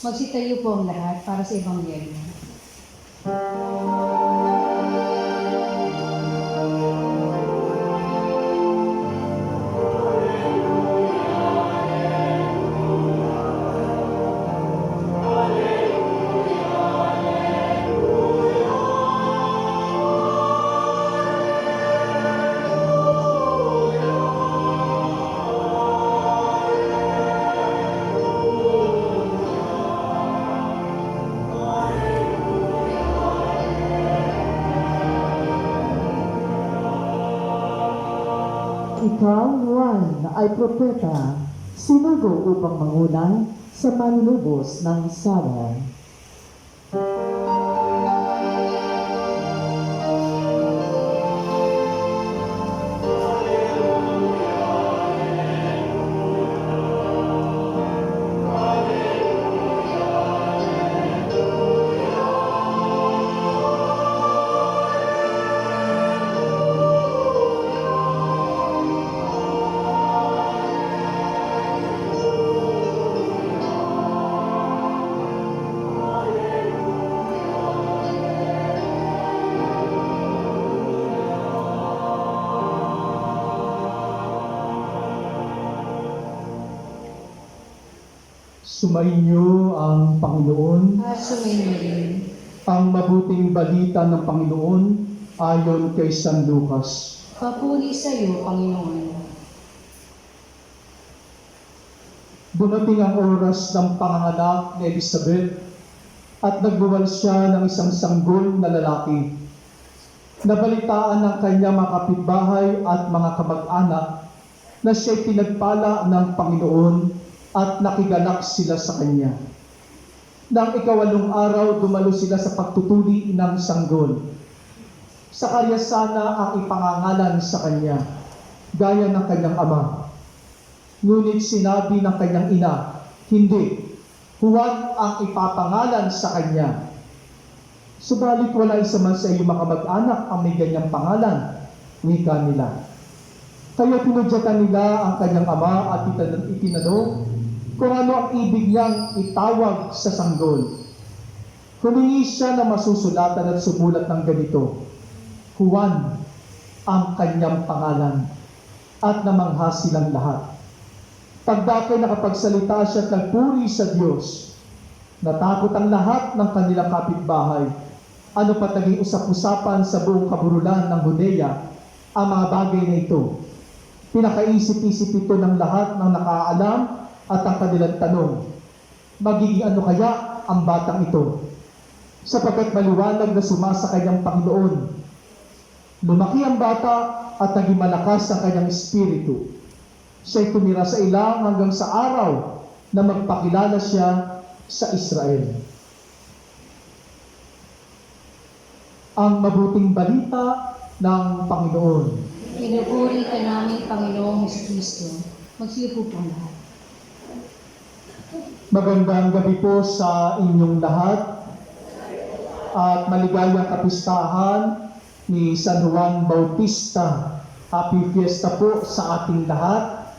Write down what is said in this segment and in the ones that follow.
Magsitayo po ang lahat para sa Ebanghelyo. Ikaw, Juan, ay propeta, sinugo upang mangunang sa manunubos ng Sara. Sumainyo ang Panginoon, At sumayin rin. ang mabuting balita ng Panginoon ayon kay San Lucas. Papuri sa iyo, Panginoon. Dumating ang oras ng panganganak ni Elizabeth at nagbuwal siya ng isang sanggol na lalaki. Nabalitaan ng kanyang mga kapitbahay at mga kamag-anak na siya'y pinagpala ng Panginoon at nakigalak sila sa kanya. Nang ikawalong araw, dumalo sila sa pagtutuli ng sanggol. Sa karyasana ang ipangangalan sa kanya, gaya ng kanyang ama. Ngunit sinabi ng kanyang ina, hindi, Juan ang ipapangalan sa kanya. Subalit wala isa man sa iyong makamag-anak ang may ganyang pangalan, wika nila. Kaya pinudyatan nila ang kanyang ama at itinanong kung ano ang ibig niyang itawag sa sanggol. Humingi siya na masusulatan at sumulat ng ganito, Juan ang kanyang pangalan at namangha silang lahat. Pagdakay nakapagsalita siya at nagpuri sa Diyos, natakot ang lahat ng kanilang kapitbahay. Ano pa naging usap-usapan sa buong kaburulan ng Judea ang mga bagay na ito. Pinakaisip-isip ito ng lahat ng nakaalam at ang kanilang tanong, magiging ano kaya ang batang ito? Sapagkat maliwanag na sumasa kanyang Panginoon. Lumaki ang bata at naging malakas ang kanyang espiritu. Siya'y tumira sa ilang hanggang sa araw na magpakilala siya sa Israel. Ang mabuting balita ng Panginoon. Pinupuri ka namin, Panginoong Kristo. Magsiyo po lahat. Magandang gabi po sa inyong lahat at maligayang kapistahan ni San Juan Bautista. Happy Fiesta po sa ating lahat.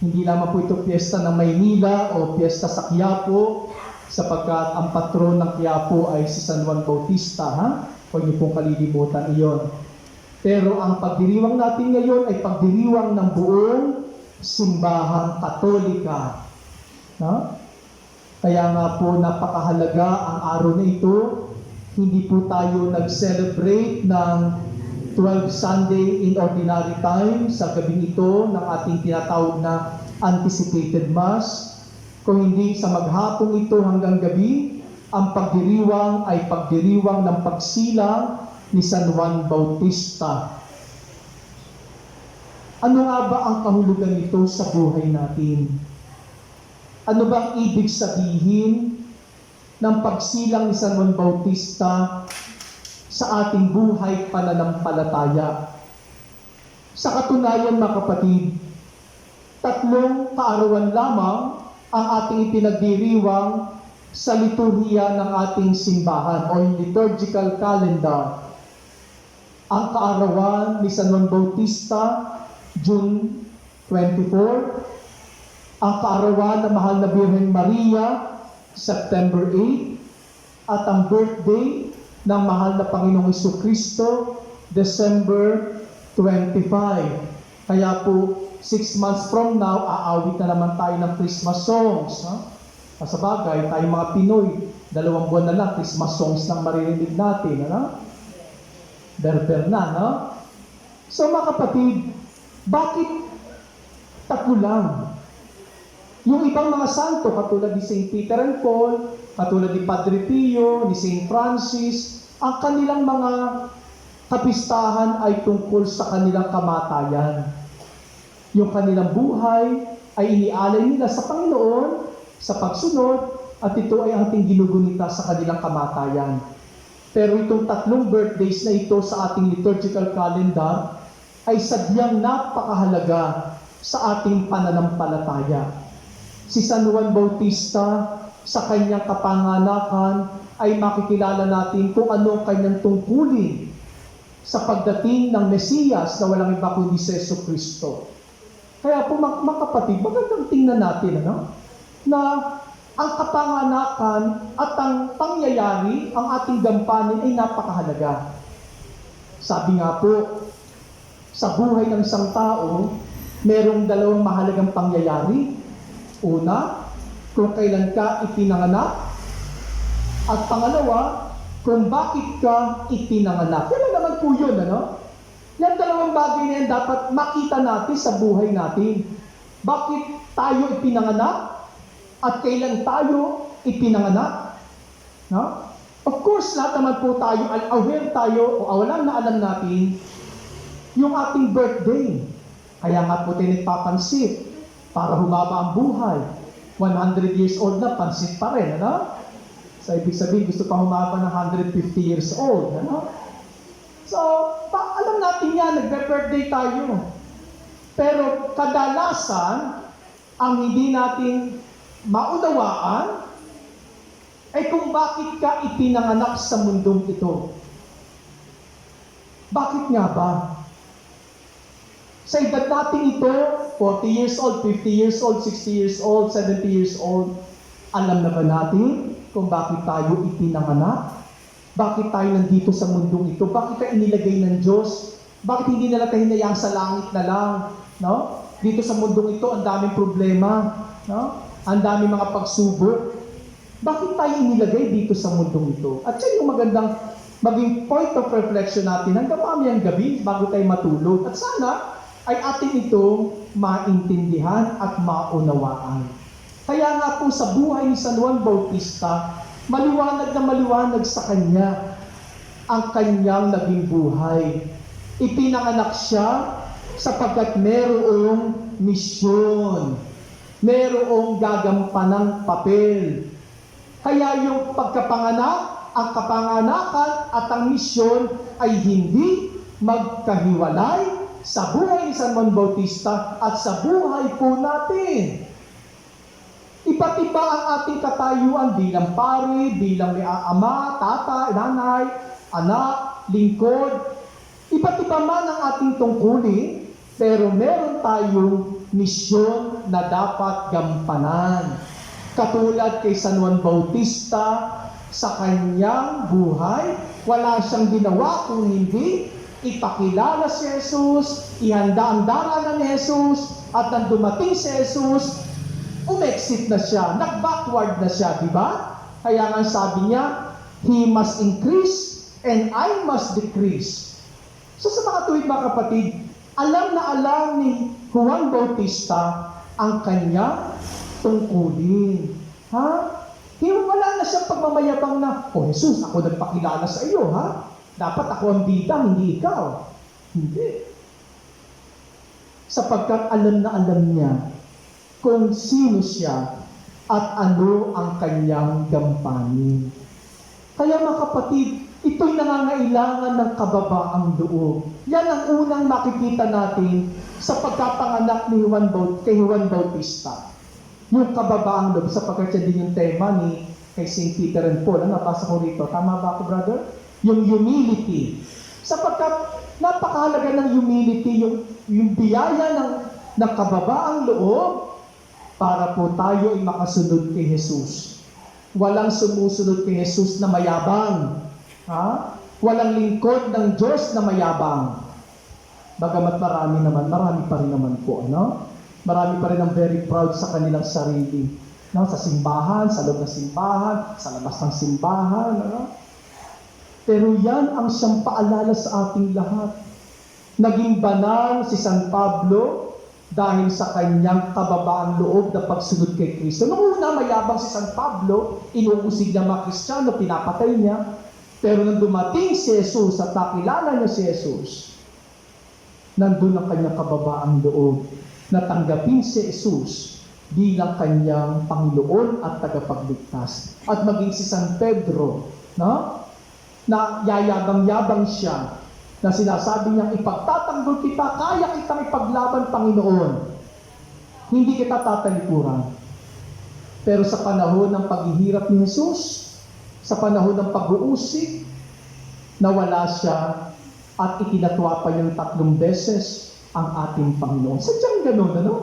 Hindi lamang po ito fiesta ng Maynila o fiesta sa Quiapo sapagkat ang patron ng Quiapo ay si San Juan Bautista. Ha? Huwag niyo pong kalilimutan iyon. Pero ang pagdiriwang natin ngayon ay pagdiriwang ng buong simbahang katolika. No? Kaya nga po napakahalaga ang araw na ito. Hindi po tayo nag-celebrate ng 12 Sunday in Ordinary Time sa gabing ito ng ating tinatawag na Anticipated Mass. Kung hindi sa maghapong ito hanggang gabi, ang pagdiriwang ay pagdiriwang ng pagsilang ni San Juan Bautista. Ano nga ba ang kahulugan nito sa buhay natin? Ano bang ibig sabihin ng pagsilang ni San Juan Bautista sa ating buhay pananampalataya? Sa katunayan mga kapatid, tatlong kaarawan lamang ang ating ipinagdiriwang sa liturhiya ng ating simbahan o liturgical calendar. Ang kaarawan ni San Juan Bautista, June 24, ang kaarawan ng Mahal na Birhen Maria, September 8, at ang birthday ng mahal na Panginoong Iso Kristo, December 25. Kaya po, six months from now, aawit na naman tayo ng Christmas songs. No? Sa bagay, tayo mga Pinoy, dalawang buwan na lang, Christmas songs nang maririnig natin. Ano? Berber na, no? So mga kapatid, bakit tatlo lang? Yung ibang mga santo, katulad ni St. Peter and Paul, katulad ni Padre Pio, ni St. Francis, ang kanilang mga kapistahan ay tungkol sa kanilang kamatayan. Yung kanilang buhay ay inialay nila sa Panginoon, sa pagsunod, at ito ay ating ginugunita sa kanilang kamatayan. Pero itong tatlong birthdays na ito sa ating liturgical calendar ay sadyang napakahalaga sa ating pananampalataya. Si San Juan Bautista sa kanyang kapanganakan ay makikilala natin kung ano ang kanyang tungkulin sa pagdating ng Mesiyas na walang iba kundi si Yeso Kristo. Kaya po mga, kapatid, magandang tingnan natin ano? na ang kapanganakan at ang pangyayari, ang ating gampanin ay napakahalaga. Sabi nga po, sa buhay ng isang tao, merong dalawang mahalagang pangyayari. Una, kung kailan ka ipinanganak. At pangalawa, kung bakit ka ipinanganak. Yan naman po yun, ano? Yan dalawang bagay na yan dapat makita natin sa buhay natin. Bakit tayo ipinanganak? At kailan tayo ipinanganak? No? Of course, lahat naman po tayo, aware tayo, o awalan na alam natin, yung ating birthday. Kaya nga po tayo nagpapansit para humaba ang buhay. 100 years old na, pansit pa rin, ano? So, ibig sabihin, gusto pa humaba ng 150 years old, ano? So, pa, alam natin yan, nagbe-birthday tayo. Pero kadalasan, ang hindi natin maunawaan ay kung bakit ka ipinanganak sa mundong ito. Bakit nga ba? Sa edad natin ito, 40 years old, 50 years old, 60 years old, 70 years old, alam na ba natin kung bakit tayo ipinanganak? Bakit tayo nandito sa mundong ito? Bakit tayo inilagay ng Diyos? Bakit hindi na natin hinayang sa langit na lang? No? Dito sa mundong ito, ang daming problema. No? Ang daming mga pagsubok. Bakit tayo inilagay dito sa mundong ito? At yan yung magandang maging point of reflection natin hanggang mamayang gabi bago tayo matulog. At sana ay atin itong maintindihan at maunawaan. Kaya nga po sa buhay ni San Juan Bautista, maliwanag na maliwanag sa kanya ang kanyang naging buhay. Ipinanganak siya sapagkat merong misyon. Merong gagampanang papel. Kaya yung pagkapanganak, ang kapanganakan at ang misyon ay hindi magkahiwalay sa buhay ni San Juan Bautista at sa buhay po natin. Iba't iba ang ating katayuan bilang pari, bilang may ama, tata, nanay, anak, lingkod. Iba't iba man ang ating tungkulin, pero meron tayong misyon na dapat gampanan. Katulad kay San Juan Bautista, sa kanyang buhay, wala siyang ginawa kung hindi ipakilala si Jesus, ihanda ang daranan ni Jesus, at nang dumating si Jesus, umexit na siya, nag-backward na siya, di ba? Kaya nga sabi niya, He must increase and I must decrease. So sa mga tuwid mga kapatid, alam na alam ni Juan Bautista ang kanya tungkulin. Ha? Yung wala na siyang pagmamayabang na, Oh Jesus, ako nagpakilala sa iyo, ha? Dapat ako ang bida, hindi ikaw. Hindi. Sapagkat alam na alam niya kung sino siya at ano ang kanyang gampanin. Kaya mga kapatid, ito'y nangangailangan ng kababaang loob. Yan ang unang makikita natin sa pagkapanganak ni Juan Baut kay Juan Bautista. Yung kababaang loob, sapagkat yan din yung tema ni kay St. Peter and Paul. Ano, nabasa ko rito. Tama ba ako, brother? Yung humility. Sapagkat napakahalaga ng humility, yung, yung biyaya ng, ng kababaang loob para po tayo ay makasunod kay Jesus. Walang sumusunod kay Jesus na mayabang. Ha? Walang lingkod ng Diyos na mayabang. Bagamat marami naman, marami pa rin naman po, ano? Marami pa rin ang very proud sa kanilang sarili. No? Sa simbahan, sa loob ng simbahan, sa labas ng simbahan, ano? Pero yan ang siyang paalala sa ating lahat. Naging banal si San Pablo dahil sa kanyang kababaang loob na pagsunod kay Kristo. Noong una, mayabang si San Pablo, inuusig niya mga Kristiyano, pinapatay niya. Pero nang dumating si Jesus at nakilala niya si Jesus, nandun ang kanyang kababaang loob na tanggapin si Jesus bilang kanyang Panginoon at tagapagligtas. At maging si San Pedro, no? na yayabang-yabang siya, na sinasabi niyang ipagtatanggol kita, kaya kitang ipaglaban, Panginoon. Hindi kita tatalikuran. Pero sa panahon ng paghihirap ni Jesus, sa panahon ng pag-uusig, nawala siya at ikinatwa pa niyang tatlong beses ang ating Panginoon. Sadyang ganun, ano?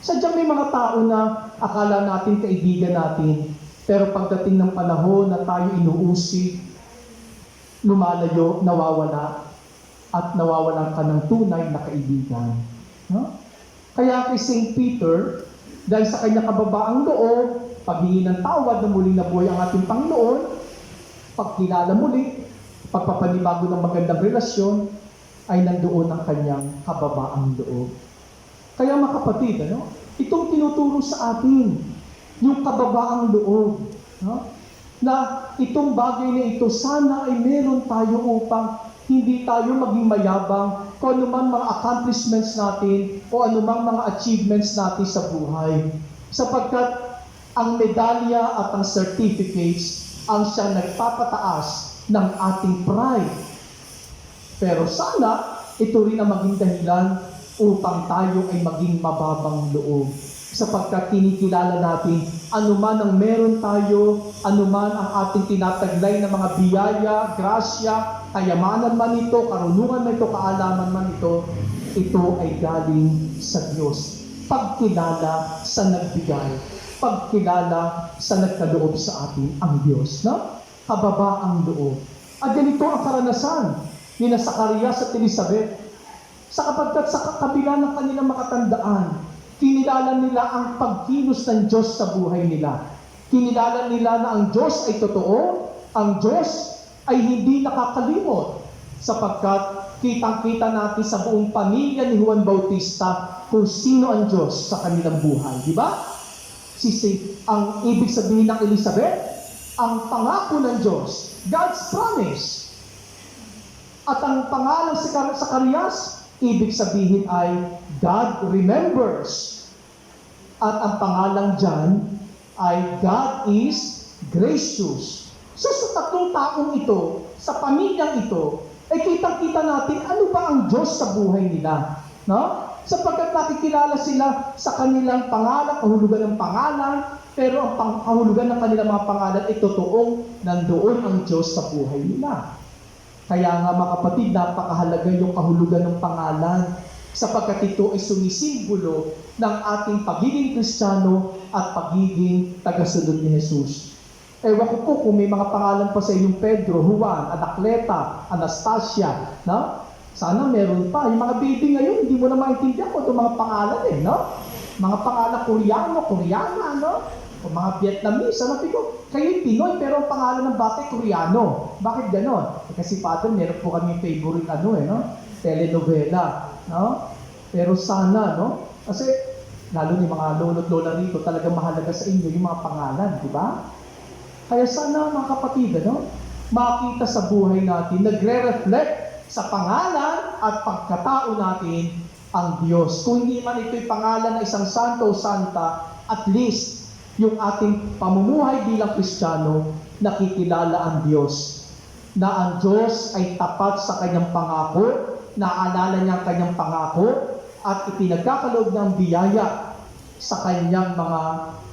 Sadyang may mga tao na akala natin kaibigan natin, pero pagdating ng panahon na tayo inuusig, lumalayo, nawawala, at nawawalan ka ng tunay na kaibigan. No? Kaya kay St. Peter, dahil sa kanyang kababaang loob, paghingi ng tawad na muling nabuhay ang ating Panginoon, pagkilala muli, pagpapanibago ng magandang relasyon, ay nandoon ang kanyang kababaang loob. Kaya mga kapatid, ano, itong tinuturo sa atin, yung kababaang loob, no? na itong bagay na ito, sana ay meron tayo upang hindi tayo maging mayabang kung anuman mga accomplishments natin o anumang mga achievements natin sa buhay. Sapagkat ang medalya at ang certificates ang siyang nagpapataas ng ating pride. Pero sana ito rin ang maging dahilan upang tayo ay maging mababang loob. Sapagkat kinikilala natin anuman ang meron tayo, anuman ang ating tinataglay na mga biyaya, grasya, kayamanan man ito, karunungan man ito, kaalaman man ito, ito ay galing sa Diyos. Pagkilala sa nagbigay, pagkilala sa nagkaloob sa atin ang Diyos. No? Kababa ang loob. At ganito ang karanasan ni na Zacarias at Elizabeth. Sa kapagkat sa kabila ng kanilang makatandaan, kinilala nila ang pagkilos ng Diyos sa buhay nila. Kinilala nila na ang Diyos ay totoo, ang Diyos ay hindi nakakalimot sapagkat kitang-kita natin sa buong pamilya ni Juan Bautista kung sino ang Diyos sa kanilang buhay. Di ba? Sisi, ang ibig sabihin ng Elizabeth, ang pangako ng Diyos, God's promise. At ang pangalan sa Sakarias, ibig sabihin ay God remembers. At ang pangalan dyan ay God is gracious. So sa tatlong taong ito, sa pamilyang ito, ay kitang-kita natin ano ba ang Diyos sa buhay nila. No? Sapagkat nakikilala sila sa kanilang pangalan, kahulugan ng pangalan, pero ang pang- kahulugan ng kanilang mga pangalan ay totoong nandoon ang Diyos sa buhay nila. Kaya nga mga kapatid, napakahalaga yung kahulugan ng pangalan sapagkat ito ay sumisimbolo ng ating pagiging kristyano at pagiging tagasunod ni Jesus. Ewan ko po kung may mga pangalan pa sa inyong Pedro, Juan, Anakleta, Anastasia, no? Sana meron pa. Yung mga baby ngayon, hindi mo na maintindihan kung itong mga pangalan eh, no? Mga pangalan Koreano, Koreana, no? O mga Vietnamese, ano ko, kayo Pinoy, pero ang pangalan ng bata Koreano. Bakit ganon? Eh, kasi father, meron po kami favorite ano eh, no? Telenovela, no? Pero sana, no? Kasi, lalo ni mga lolo't lola rito, talagang mahalaga sa inyo yung mga pangalan, di ba? Kaya sana mga kapatid, ano, makita sa buhay natin, nagre-reflect sa pangalan at pagkatao natin ang Diyos. Kung hindi man ito'y pangalan ng isang santo o santa, at least yung ating pamumuhay bilang Kristiyano, nakikilala ang Diyos. Na ang Diyos ay tapat sa kanyang pangako, naalala niya ang kanyang pangako, at ipinagkakaloob ng biyaya sa kanyang mga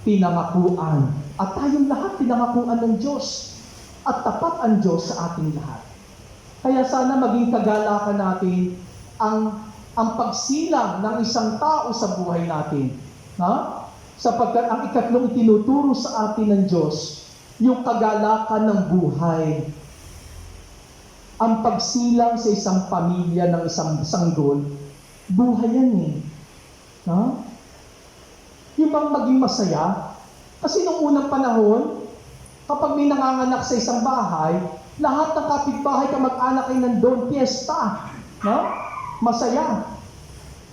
pinangakuan. At tayong lahat pinangakuan ng Diyos. At tapat ang Diyos sa ating lahat. Kaya sana maging kagalakan natin ang ang pagsilang ng isang tao sa buhay natin. Ha? Sapagkat ang ikatlong itinuturo sa atin ng Diyos yung kagalakan ng buhay. Ang pagsilang sa isang pamilya ng isang sanggol, buhay yan eh. Ha? Yung bang maging masaya, kasi nung unang panahon, kapag may nanganganak sa isang bahay, lahat ng kapitbahay kamag-anak ay nandun, piyesta. No? Masaya.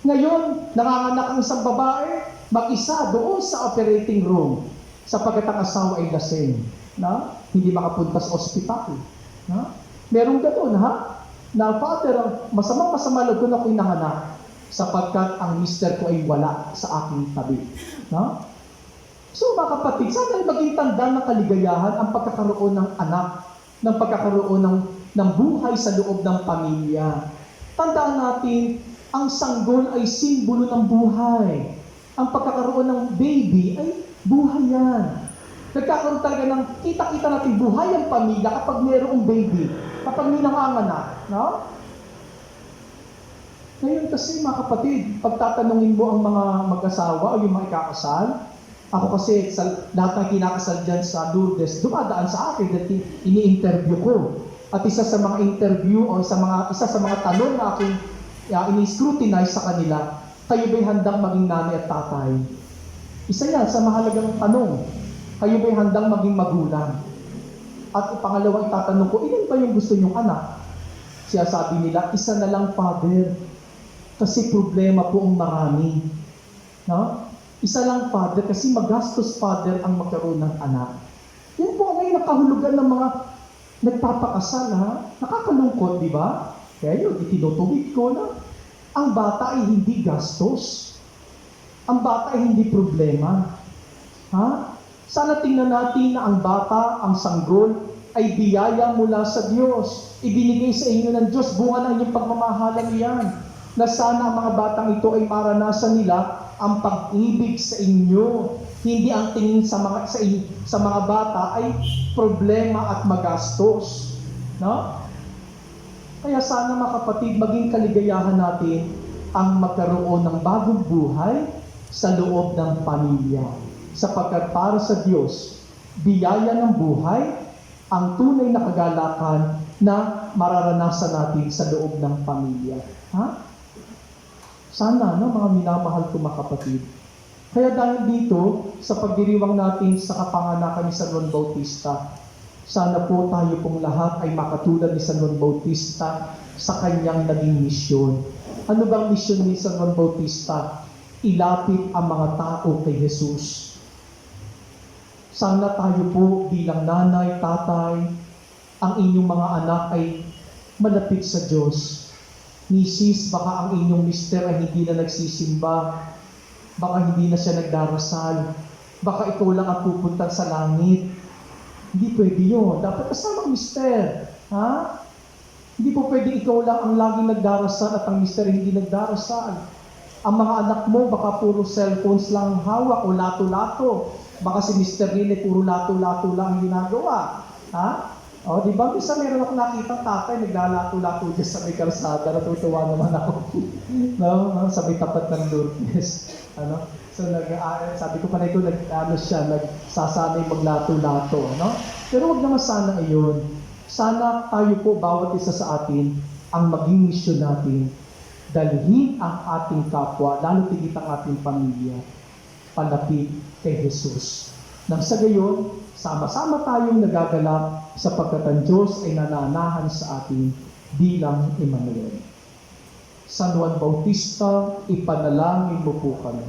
Ngayon, nanganganak ang isang babae, mag-isa doon sa operating room, sapagkat ang asawa ay lasing. No? Hindi makapunta sa ospital. No? Merong ganoon, ha? Na, Father, masama-masama loob ko na ako'y sapagkat ang mister ko ay wala sa aking tabi. No? So mga kapatid, sana ay maging tanda ng kaligayahan ang pagkakaroon ng anak, ng pagkakaroon ng, ng buhay sa loob ng pamilya. Tandaan natin, ang sanggol ay simbolo ng buhay. Ang pagkakaroon ng baby ay buhay yan. Nagkakaroon talaga ng kita-kita natin buhay ang pamilya kapag mayroong baby, kapag may nanganganak. No? Ngayon kasi mga kapatid, pagtatanungin mo ang mga mag-asawa o yung mga ikakasal, ako kasi sa lahat ng kinakasal dyan sa Lourdes, dumadaan sa akin dahil ini-interview ko. At isa sa mga interview o sa mga isa sa mga tanong na aking uh, ini-scrutinize sa kanila, kayo ba'y handang maging nanay at tatay? Isa yan sa mahalagang tanong. Kayo ba'y handang maging magulang? At pangalawa, itatanong ko, ilan ba yung gusto nyong anak? Siya sabi nila, isa na lang, Father. Kasi problema po ang marami. No? Isa lang, Father, kasi magastos, Father, ang magkaroon ng anak. Yan po ngayon nakahulugan ng mga nagpapakasal, ha? Nakakalungkot, di ba? Kaya yun, itinutuwid ko na ang bata ay hindi gastos. Ang bata ay hindi problema. Ha? Sana tingnan natin na ang bata, ang sanggol, ay biyaya mula sa Diyos. Ibinigay sa inyo ng Diyos, bunga ng inyong pagmamahalan yan. Na sana ang mga batang ito ay maranasan nila ang pag-ibig sa inyo. Hindi ang tingin sa mga sa, inyo, sa mga bata ay problema at magastos. No? Kaya sana mga kapatid, maging kaligayahan natin ang magkaroon ng bagong buhay sa loob ng pamilya. Sapagkat para sa Diyos, biyaya ng buhay ang tunay na kagalakan na mararanasan natin sa loob ng pamilya. Ha? Sana, no, mga minamahal ko mga kapatid. Kaya dahil dito, sa pagdiriwang natin sa kapanganakan ni San Juan Bautista, sana po tayo pong lahat ay makatulad ni San Juan Bautista sa kanyang naging misyon. Ano bang misyon ni San Juan Bautista? Ilapit ang mga tao kay Jesus. Sana tayo po bilang nanay, tatay, ang inyong mga anak ay malapit sa Diyos. Misis, baka ang inyong mister ay hindi na nagsisimba. Baka hindi na siya nagdarasal. Baka ikaw lang ang pupunta sa langit. Hindi pwede yun. Dapat kasama ang mister. Ha? Hindi po pwede ikaw lang ang laging nagdarasal at ang mister hindi nagdarasal. Ang mga anak mo, baka puro cellphones lang ang hawak o lato-lato. Baka si Mr. Ay puro lato-lato lang ang ginagawa. Ha? O, di ba? Minsan meron ako nakita tatay, naglalato-lato dyan sa may kalsada. Natutuwa naman ako. no? no? Sa may tapat ng Lourdes. Ano? So, nag, uh, sabi ko pa na ito, nag, ano siya, nagsasanay maglato-lato. No? Pero wag naman sana iyon. Sana tayo po, bawat isa sa atin, ang maging misyon natin, dalhin ang ating kapwa, lalo tigit ang ating pamilya, palapit kay Jesus. Nang sa gayon, sama-sama tayong nagagalak sapagkat ang Diyos ay nananahan sa atin bilang Emmanuel. San Juan Bautista, ipanalangin mo po kami.